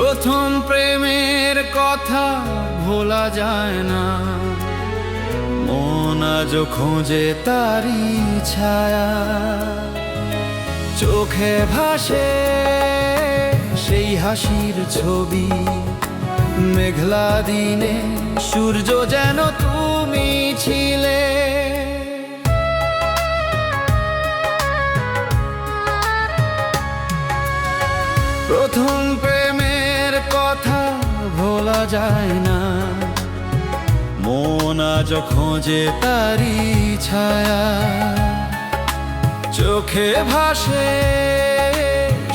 প্রথম প্রেমের কথা ভোলা যায় না। মন আজ খোঁজে তারি ছায়া। চোখে ভাসে সেই হাসির ছবি। মেঘলা দিনে সূর্য যেন তুমি ছিলে। প্রথম ভোলা যায় না। মন আজ খোঁজে তারি ছায়া। চোখে ভাসে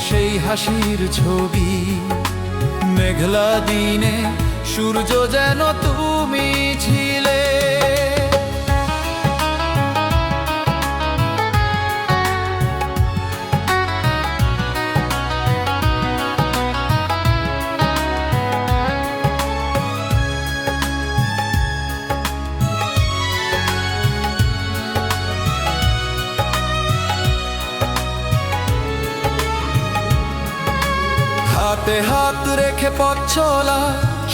সেই হাসির ছবি। মেঘলা দিনে সূর্য যেন তুমি ছিলে। হাতে হাত রেখে পথ চলা,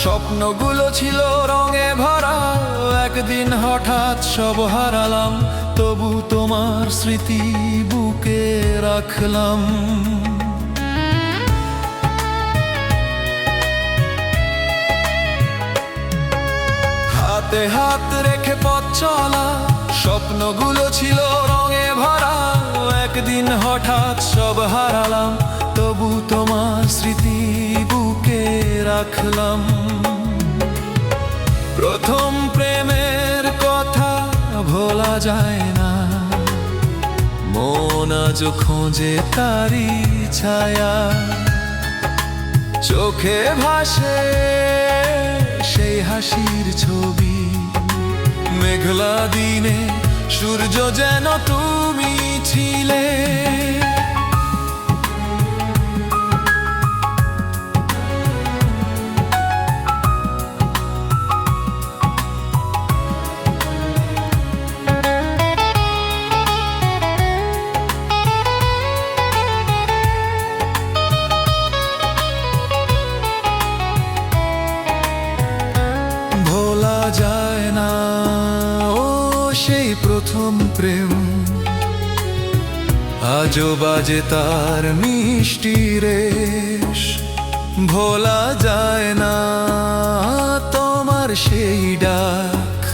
স্বপ্নগুলো ছিল রঙে ভরা। একদিন হঠাৎ সব হারালাম, তবু তোমার স্মৃতি বুকে রাখলাম। হাতে হাত রেখে পথ চলা, স্বপ্নগুলো ছিল রঙে ভরা। একদিন হঠাৎ সব হারালাম রাখলাম। প্রথম প্রেমের কথা ভোলা যায় না। মন আজ খোঁজে তারি ছায়া। চোখে ভাসে সেই হাসির ছবি। মেঘলা দিনে সূর্য যেন তুমি ছিলে। আজও বাজে তার মিষ্টি রেশ। ভোলা যায় না তোমার সেই ডাক।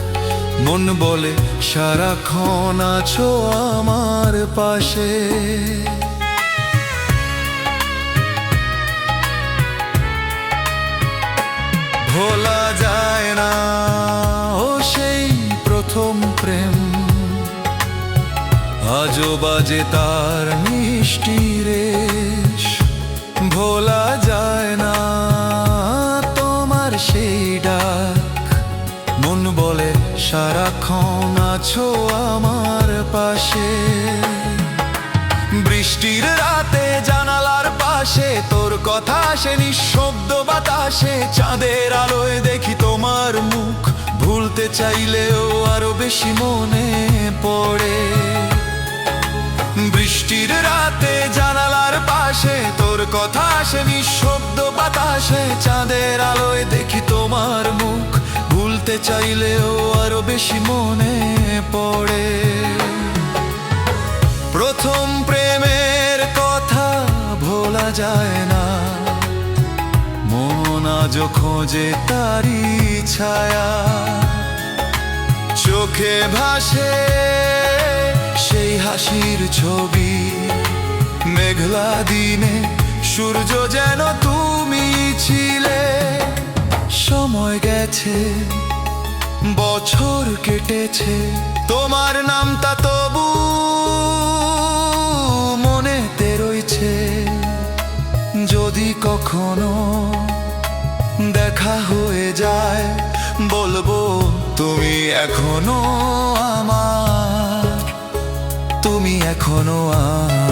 মন বলে, সারাক্ষণ আছো আমার পাশে। আজও বাজে তার মিষ্টি রেশ। ভোলা যায় না তোমার সেই ডাক। মন বলে, সারাক্ষণ আছো আমার পাশে। বৃষ্টির রাতে জানালার পাশে তোর কথা আসে, নিঃশব্দ বাতাসে চাঁদের আলোয় দেখি তোমার মুখ। ভুলতে চাইলেও আরও বেশি মনে পড়ে। কথা আসে, নিঃশব্দ বাতাসে, চাঁদের আলোয় দেখি তোমার মুখ। ভুলতে চাইলেও আরও বেশি মনে পড়ে। প্রথম প্রেমের কথা ভোলা যায় না। মন আজ খোঁজে তারি ছায়া। চোখে ভাসে সেই হাসির ছবি। মেঘলা দিনে সূর্য যেন তুমি ছিলে। সময় গেছে, বছর কেটেছে। তোমার নামটা তবু মনেতে রয়েছে। যদি কখনো দেখা হয়ে যায়, বলব তুমি এখনও আমার। তুমি এখনও আমার।